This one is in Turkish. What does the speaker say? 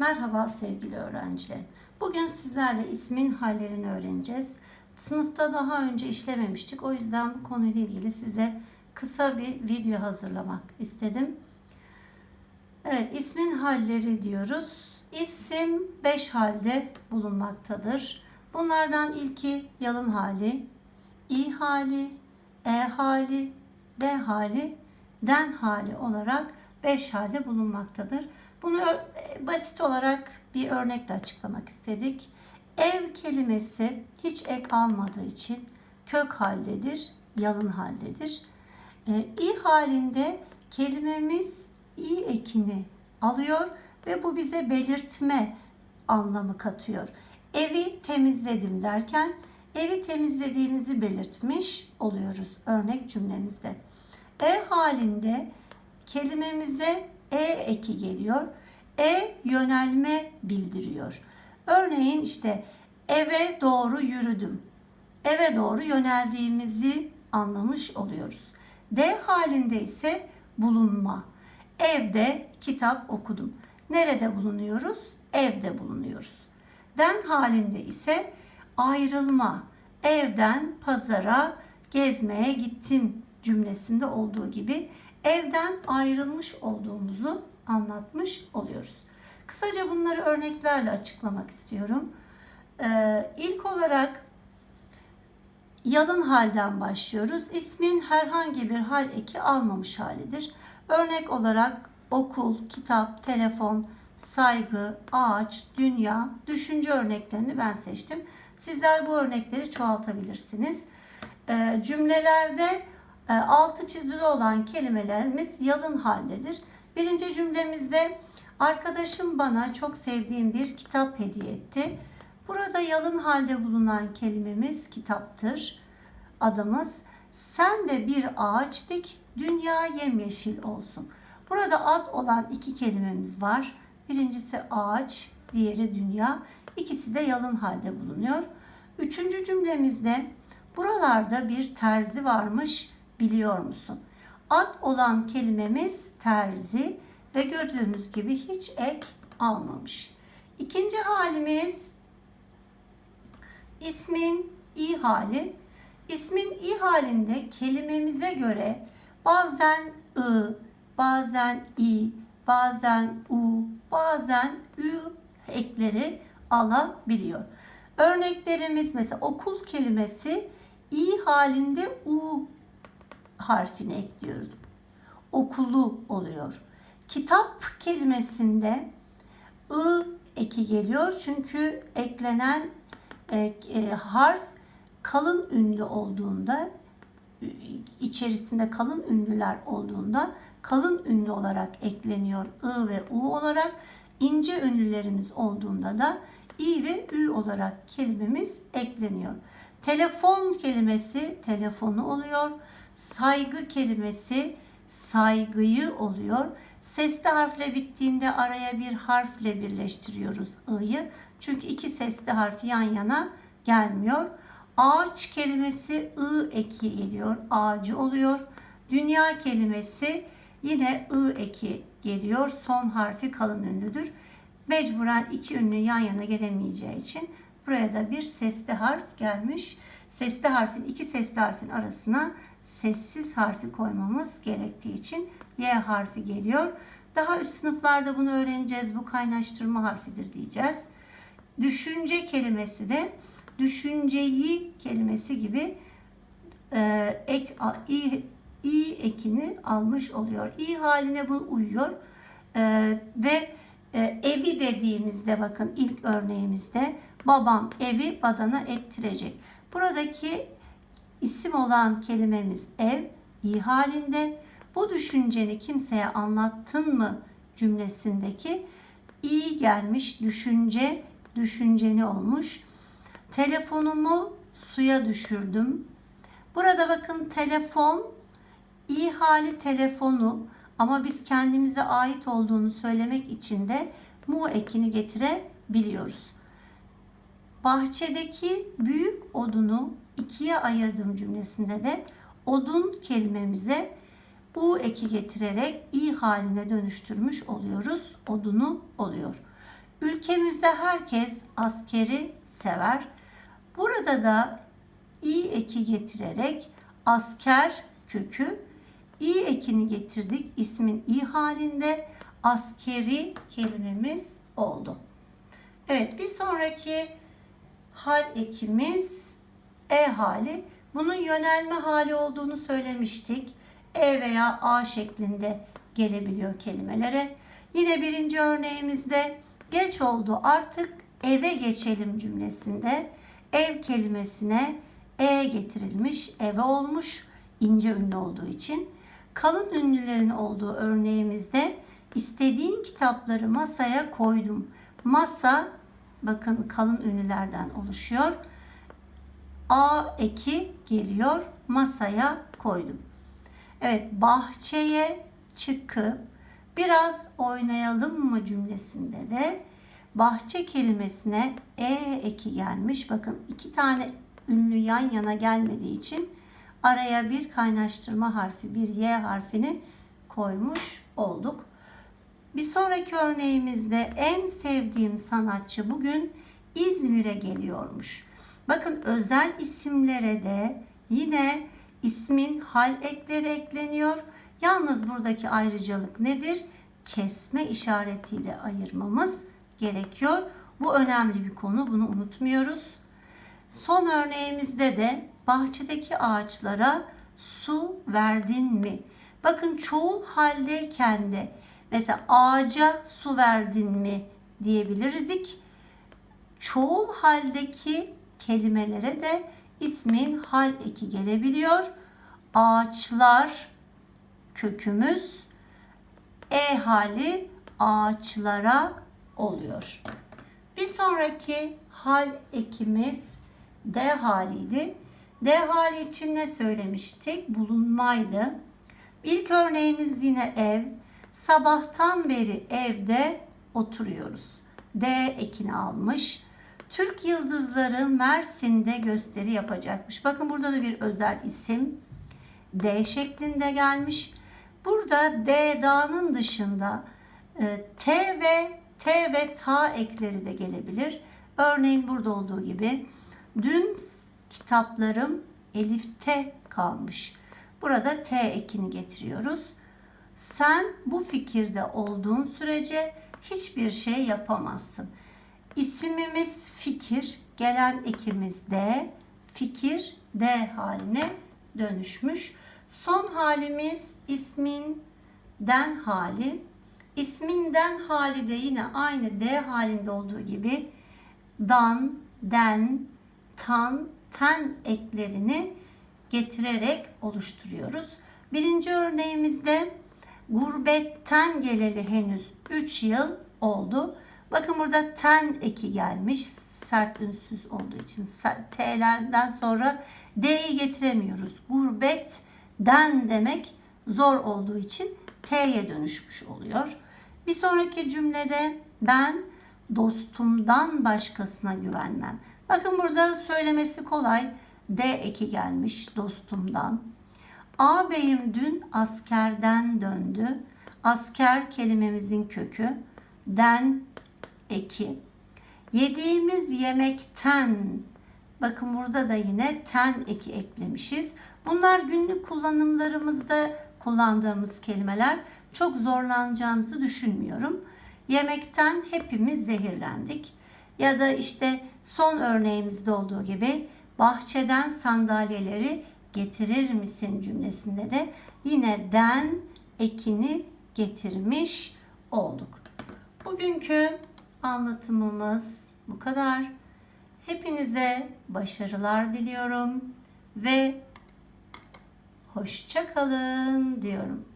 Merhaba sevgili öğrencilerim. Bugün sizlerle ismin hallerini öğreneceğiz. Sınıfta daha önce işlememiştik. O yüzden bu konuyla ilgili size kısa bir video hazırlamak istedim. Evet, ismin halleri diyoruz. İsim 5 halde bulunmaktadır. Bunlardan ilki yalın hali, i hali, e hali, d hali, den hali olarak 5 halde bulunmaktadır. Bunu basit olarak bir örnekle açıklamak istedik. Ev kelimesi hiç ek almadığı için kök haldedir, yalın haldedir. E, i halinde kelimemiz i ekini alıyor ve bu bize belirtme anlamı katıyor. Evi temizledim derken evi temizlediğimizi belirtmiş oluyoruz örnek cümlemizde. E halinde kelimemize e eki geliyor. E yönelme bildiriyor. Örneğin işte eve doğru yürüdüm. Eve doğru yöneldiğimizi anlamış oluyoruz. D halinde ise bulunma. Evde kitap okudum. Nerede bulunuyoruz? Evde bulunuyoruz. Den halinde ise ayrılma. Evden pazara gezmeye gittim cümlesinde olduğu gibi evden ayrılmış olduğumuzu anlatmış oluyoruz. Kısaca bunları örneklerle açıklamak istiyorum. Ee, ilk olarak yalın halden başlıyoruz. İsmin herhangi bir hal eki almamış halidir. Örnek olarak okul, kitap, telefon, saygı, ağaç, dünya, düşünce örneklerini ben seçtim. Sizler bu örnekleri çoğaltabilirsiniz. Ee, cümlelerde altı çizili olan kelimelerimiz yalın haldedir. Birinci cümlemizde arkadaşım bana çok sevdiğim bir kitap hediye etti. Burada yalın halde bulunan kelimemiz kitaptır. Adımız sen de bir ağaç dik dünya yemyeşil olsun. Burada ad olan iki kelimemiz var. Birincisi ağaç, diğeri dünya. İkisi de yalın halde bulunuyor. Üçüncü cümlemizde buralarda bir terzi varmış biliyor musun? Ad olan kelimemiz terzi ve gördüğümüz gibi hiç ek almamış. İkinci halimiz ismin i hali. İsmin i halinde kelimemize göre bazen ı, bazen i, bazen u, bazen ü ekleri alabiliyor. Örneklerimiz mesela okul kelimesi i halinde u harfini ekliyoruz. Okulu oluyor. Kitap kelimesinde ı eki geliyor çünkü eklenen e, e, harf kalın ünlü olduğunda içerisinde kalın ünlüler olduğunda kalın ünlü olarak ekleniyor ı ve u olarak ince ünlülerimiz olduğunda da i ve ü olarak kelimemiz ekleniyor. Telefon kelimesi telefonu oluyor. Saygı kelimesi saygıyı oluyor. Sesli harfle bittiğinde araya bir harfle birleştiriyoruz i'yı. Çünkü iki sesli harf yan yana gelmiyor. Ağaç kelimesi ı eki geliyor. Ağacı oluyor. Dünya kelimesi yine ı eki geliyor. Son harfi kalın ünlüdür. Mecburen iki ünlü yan yana gelemeyeceği için buraya da bir sesli harf gelmiş. Sesli harfin iki sesli harfin arasına sessiz harfi koymamız gerektiği için Y harfi geliyor. Daha üst sınıflarda bunu öğreneceğiz. Bu kaynaştırma harfidir diyeceğiz. Düşünce kelimesi de düşünceyi kelimesi gibi e, ek a, i, i ekini almış oluyor. i haline bu uyuyor. E, ve e, evi dediğimizde bakın ilk örneğimizde babam evi badana ettirecek. Buradaki isim olan kelimemiz ev i halinde. Bu düşünceni kimseye anlattın mı cümlesindeki i gelmiş düşünce düşünceni olmuş. Telefonumu suya düşürdüm. Burada bakın telefon i hali telefonu ama biz kendimize ait olduğunu söylemek için de mu ekini getirebiliyoruz. Bahçedeki büyük odunu ikiye ayırdığım cümlesinde de odun kelimemize u eki getirerek i haline dönüştürmüş oluyoruz. Odunu oluyor. Ülkemizde herkes askeri sever. Burada da i eki getirerek asker kökü i ekini getirdik. İsmin i halinde askeri kelimemiz oldu. Evet bir sonraki hal ekimiz e hali. Bunun yönelme hali olduğunu söylemiştik. E veya A şeklinde gelebiliyor kelimelere. Yine birinci örneğimizde geç oldu artık eve geçelim cümlesinde ev kelimesine e getirilmiş, eve olmuş ince ünlü olduğu için. Kalın ünlülerin olduğu örneğimizde istediğin kitapları masaya koydum. Masa bakın kalın ünlülerden oluşuyor. A eki geliyor. Masaya koydum. Evet bahçeye çıkıp biraz oynayalım mı cümlesinde de bahçe kelimesine e eki gelmiş. Bakın iki tane ünlü yan yana gelmediği için araya bir kaynaştırma harfi, bir y harfini koymuş olduk. Bir sonraki örneğimizde en sevdiğim sanatçı bugün İzmir'e geliyormuş. Bakın özel isimlere de yine ismin hal ekleri ekleniyor. Yalnız buradaki ayrıcalık nedir? Kesme işaretiyle ayırmamız gerekiyor. Bu önemli bir konu. Bunu unutmuyoruz. Son örneğimizde de bahçedeki ağaçlara su verdin mi? Bakın çoğul haldeyken de mesela ağaca su verdin mi diyebilirdik. Çoğul haldeki kelimelere de ismin hal eki gelebiliyor. Ağaçlar kökümüz e hali ağaçlara oluyor. Bir sonraki hal ekimiz D haliydi. D hali için ne söylemiştik? Bulunmaydı. İlk örneğimiz yine ev. Sabahtan beri evde oturuyoruz. D ekini almış. Türk Yıldızları Mersin'de gösteri yapacakmış. Bakın burada da bir özel isim. D şeklinde gelmiş. Burada D dağının dışında e, T ve T ve ta ekleri de gelebilir. Örneğin burada olduğu gibi dün kitaplarım elifte kalmış. Burada T ekini getiriyoruz. Sen bu fikirde olduğun sürece hiçbir şey yapamazsın. İsimimiz fikir, gelen ekimiz D, fikir D haline dönüşmüş. Son halimiz isminden hali. İsminden hali de yine aynı D halinde olduğu gibi dan, den, tan, ten eklerini getirerek oluşturuyoruz. Birinci örneğimizde gurbetten geleli henüz 3 yıl oldu. Bakın burada ten eki gelmiş. Sert ünsüz olduğu için T'lerden sonra D'yi getiremiyoruz. Gurbetten demek zor olduğu için T'ye dönüşmüş oluyor. Bir sonraki cümlede ben dostumdan başkasına güvenmem. Bakın burada söylemesi kolay. D eki gelmiş dostumdan. Ağabeyim dün askerden döndü. Asker kelimemizin kökü. Den eki. Yediğimiz yemekten bakın burada da yine ten eki eklemişiz. Bunlar günlük kullanımlarımızda kullandığımız kelimeler. Çok zorlanacağınızı düşünmüyorum. Yemekten hepimiz zehirlendik. Ya da işte son örneğimizde olduğu gibi bahçeden sandalyeleri getirir misin cümlesinde de yine den ekini getirmiş olduk. Bugünkü anlatımımız bu kadar. Hepinize başarılar diliyorum ve hoşça kalın diyorum.